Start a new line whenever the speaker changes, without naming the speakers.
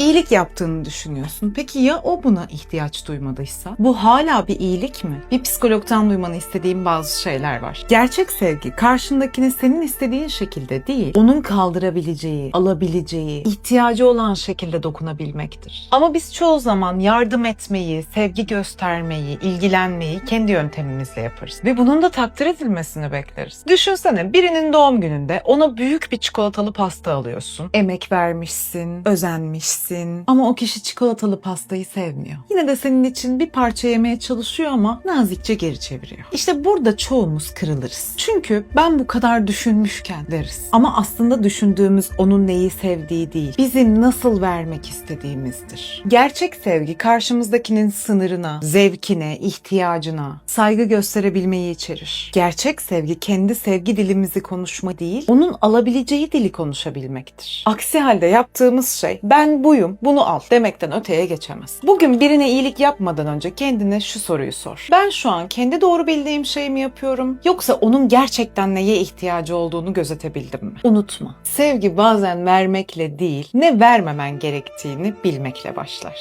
İyilik yaptığını düşünüyorsun. Peki ya o buna ihtiyaç duymadıysa? Bu hala bir iyilik mi? Bir psikologdan duymanı istediğim bazı şeyler var. Gerçek sevgi karşındakini senin istediğin şekilde değil, onun kaldırabileceği, alabileceği, ihtiyacı olan şekilde dokunabilmektir. Ama biz çoğu zaman yardım etmeyi, sevgi göstermeyi, ilgilenmeyi kendi yöntemimizle yaparız. Ve bunun da takdir edilmesini bekleriz. Düşünsene birinin doğum gününde ona büyük bir çikolatalı pasta alıyorsun. Emek vermişsin, özenmişsin ama o kişi çikolatalı pastayı sevmiyor. Yine de senin için bir parça yemeye çalışıyor ama nazikçe geri çeviriyor. İşte burada çoğumuz kırılırız. Çünkü ben bu kadar düşünmüşken deriz. Ama aslında düşündüğümüz onun neyi sevdiği değil, bizim nasıl vermek istediğimizdir. Gerçek sevgi karşımızdakinin sınırına, zevkine, ihtiyacına saygı gösterebilmeyi içerir. Gerçek sevgi kendi sevgi dilimizi konuşma değil, onun alabileceği dili konuşabilmektir. Aksi halde yaptığımız şey ben buyum, bunu al demekten öteye geçemez. Bugün birine iyilik yapmadan önce kendine şu soruyu sor. Ben şu an kendi doğru bildiğim şeyi mi yapıyorum yoksa onun gerçekten neye ihtiyacı olduğunu gözetebildim mi? Unutma. Sevgi bazen vermekle değil, ne vermemen gerektiğini bilmekle başlar.